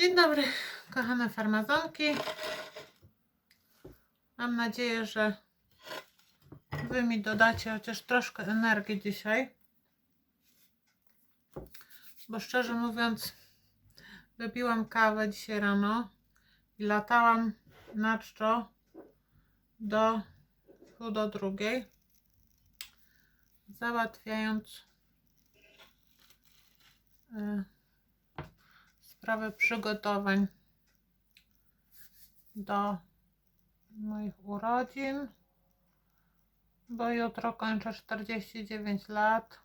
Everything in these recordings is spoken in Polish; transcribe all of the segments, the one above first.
Dzień dobry, kochane farmazonki. Mam nadzieję, że Wy mi dodacie chociaż troszkę energii dzisiaj. Bo szczerze mówiąc, wypiłam kawę dzisiaj rano i latałam na czczo do pół do drugiej, załatwiając y, sprawę przygotowań do moich urodzin, bo jutro kończę 49 lat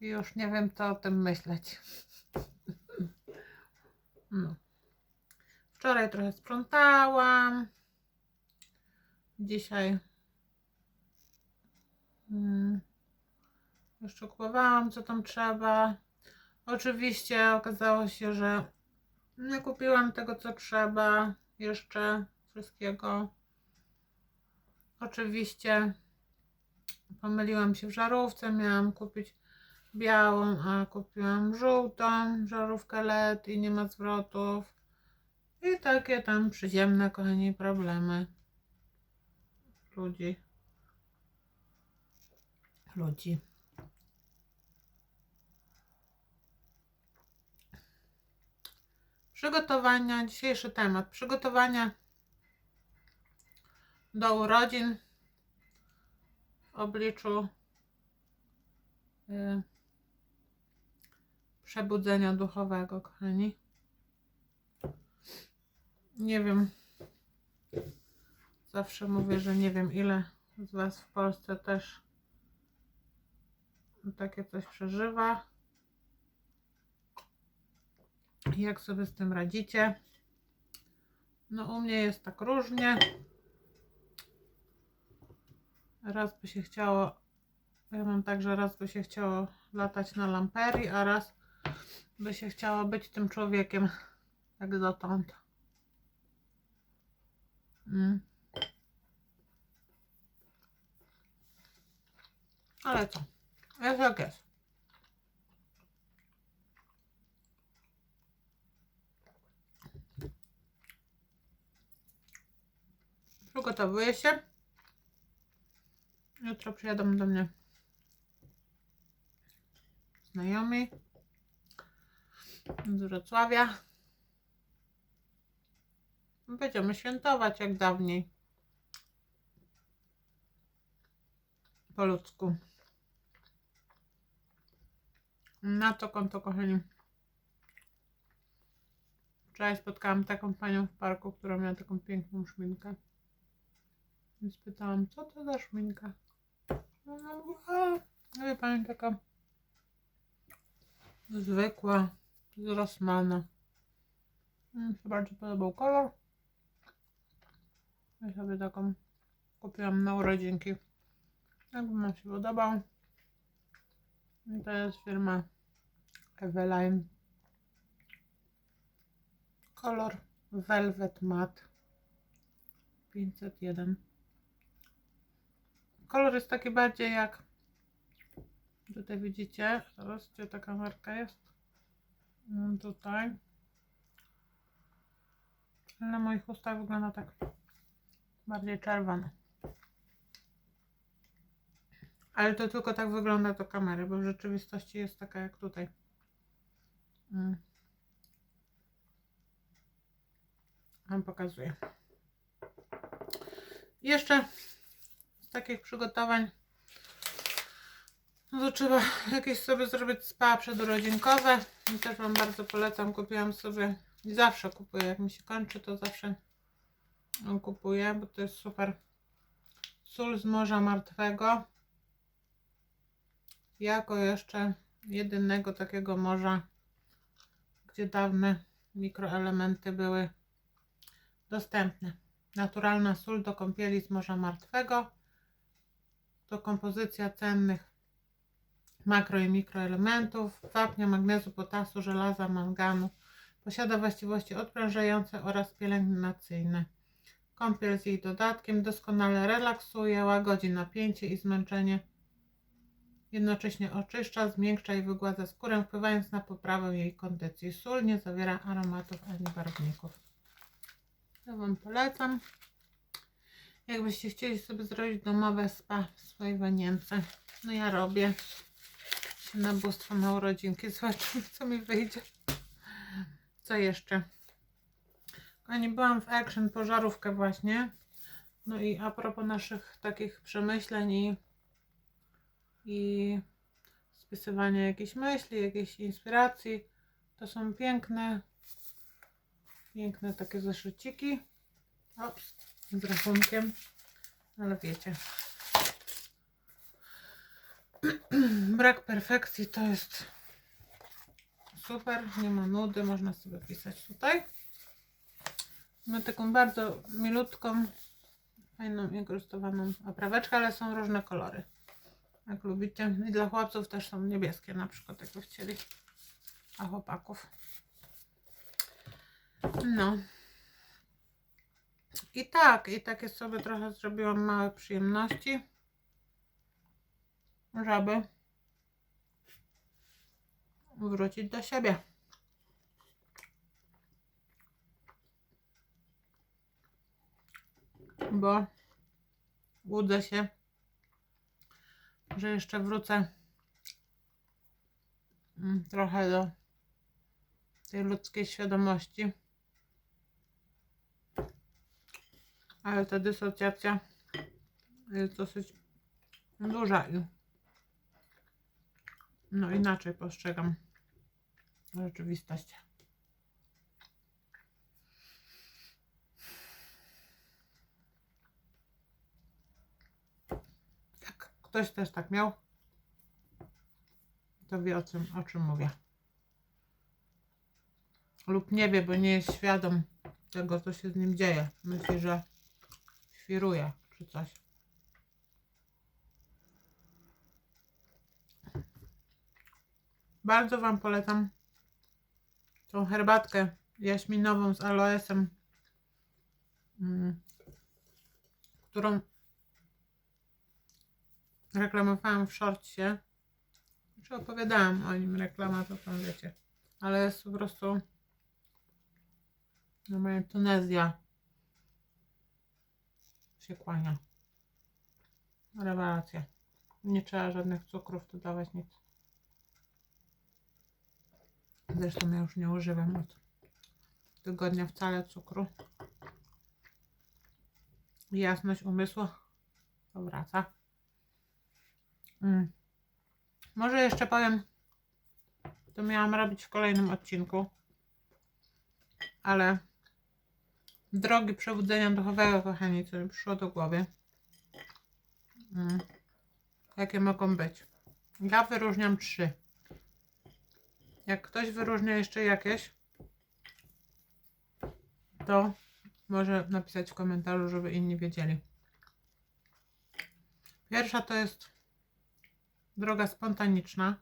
i już nie wiem, co o tym myśleć. No. Wczoraj trochę sprzątałam. Dzisiaj mm, jeszcze kupowałam, co tam trzeba. Oczywiście okazało się, że nie kupiłam tego, co trzeba, jeszcze wszystkiego. Oczywiście pomyliłam się w żarówce, miałam kupić białą, a kupiłam żółtą żarówkę LED i nie ma zwrotów. I takie tam przyziemne, kochani, problemy ludzi. Ludzi. Przygotowania, dzisiejszy temat. Przygotowania do urodzin w obliczu y, przebudzenia duchowego, kochani. Nie wiem. Zawsze mówię, że nie wiem ile z Was w Polsce też takie coś przeżywa. Jak sobie z tym radzicie? No u mnie jest tak różnie. Raz by się chciało, ja mam tak, że raz by się chciało latać na lamperii, a raz by się chciało być tym człowiekiem, jak dotąd. Mm. Ale co? Jest jak jest. Przygotowuję się. Jutro przyjadą do mnie znajomi z Wrocławia. Będziemy świętować jak dawniej. Po ludzku. Na to konto, kochani. Wczoraj spotkałam taką panią w parku, która miała taką piękną szminkę. Więc pytałam, co to za szminka? Ona mówi, a, no wie pani, taka zwykła, z Rossmana. Mi się bardzo podobał kolor. Ja sobie taką kupiłam na urodzinki. Jakby mi się podobał. I to jest firma Eveline. Kolor Velvet Matte 501. Kolor jest taki bardziej jak tutaj widzicie. Teraz gdzie taka marka jest? Mm, Tutaj. Na moich ustach wygląda tak bardziej czerwony. Ale to tylko tak wygląda do kamery, bo w rzeczywistości jest taka jak tutaj. Mm. Wam pokazuję. Jeszcze takich przygotowań no to trzeba jakieś sobie zrobić spa przedurodzinkowe. I też Wam bardzo polecam. Kupiłam sobie i zawsze kupuję. Jak mi się kończy, to zawsze kupuję, bo to jest super. Sól z Morza Martwego. Jako jeszcze jedynego takiego morza, gdzie dawne mikroelementy były dostępne. Naturalna sól do kąpieli z Morza Martwego. To kompozycja cennych makro i mikroelementów, wapnia, magnezu, potasu, żelaza, manganu. Posiada właściwości odprężające oraz pielęgnacyjne. Kąpiel z jej dodatkiem doskonale relaksuje, łagodzi napięcie i zmęczenie Jednocześnie oczyszcza, zmiękcza i wygładza skórę, wpływając na poprawę jej kondycji. Sól nie zawiera aromatów ani barwników. To Wam polecam. Jakbyście chcieli sobie zrobić domowe spa w swojej wanience, no ja robię się na bóstwo na urodzinki. Zobaczymy, co mi wyjdzie. Co jeszcze? Kochani, byłam w Action pożarówkę właśnie. No i a propos naszych takich przemyśleń i, i spisywania jakichś myśli, jakiejś inspiracji, to są piękne, piękne takie zeszyciki. Ops, z rachunkiem, ale wiecie. Brak perfekcji to jest super, nie ma nudy, można sobie pisać tutaj. Ma taką bardzo milutką, fajną, inkrustowaną opraweczkę, ale są różne kolory. Jak lubicie. I dla chłopców też są niebieskie, na przykład, jakby chcieli. A chłopaków. No. I tak, i takie sobie trochę zrobiłam małe przyjemności, żeby wrócić do siebie. Bo łudzę się, że jeszcze wrócę mm, trochę do tej ludzkiej świadomości. Ale ta dysocjacja jest dosyć duża i no inaczej postrzegam rzeczywistość. Jak ktoś też tak miał, to wie o czym, o czym mówię. Lub nie wie, bo nie jest świadom tego, co się z nim dzieje. Myśli, że świruje czy coś. Bardzo Wam polecam tą herbatkę jaśminową z aloesem, mm, którą reklamowałam w shortsie. Czy opowiadałam o nim, reklama to tam wiecie. Ale jest po prostu no moja Tunezja się kłania. Rewelacja. Nie trzeba żadnych cukrów dodawać, nic. Zresztą ja już nie używam od tygodnia wcale cukru. Jasność umysłu powraca. Mm. Może jeszcze powiem, to miałam robić w kolejnym odcinku, ale drogi przebudzenia duchowego, kochani, co mi przyszło do głowy. Mm. Jakie mogą być? Ja wyróżniam trzy. Jak ktoś wyróżnia jeszcze jakieś, to może napisać w komentarzu, żeby inni wiedzieli. Pierwsza to jest droga spontaniczna.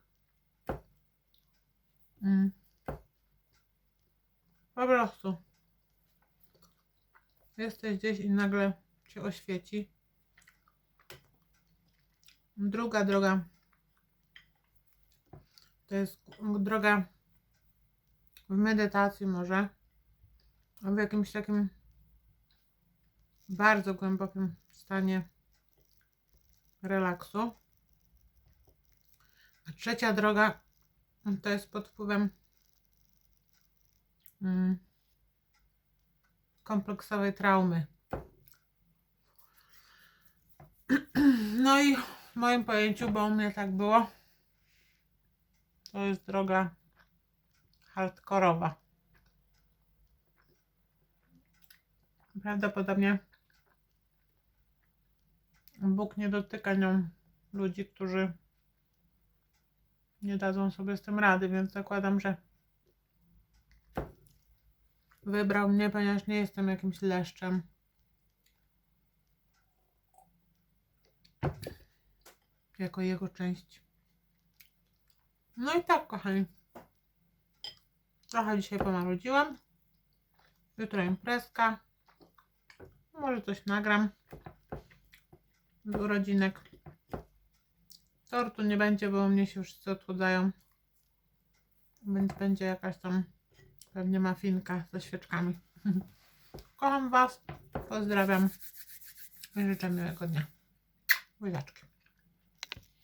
Mm. Po prostu jesteś gdzieś i nagle się oświeci. Druga droga to jest droga w medytacji może, w jakimś takim bardzo głębokim stanie relaksu. A trzecia droga to jest pod wpływem mm, kompleksowej traumy. No i w moim pojęciu, bo u mnie tak było, to jest droga hardkorowa. Prawdopodobnie Bóg nie dotyka nią ludzi, którzy nie dadzą sobie z tym rady, więc zakładam, że wybrał mnie, ponieważ nie jestem jakimś leszczem. Jako jego część. No i tak, kochani. Trochę dzisiaj pomarudziłam. Jutro imprezka. Może coś nagram. Z urodzinek. Tortu nie będzie, bo mnie się wszyscy odchudzają. Więc będzie jakaś tam pewnie mafinka ze świeczkami. Kocham Was. Pozdrawiam. I życzę miłego dnia. Buziaczki.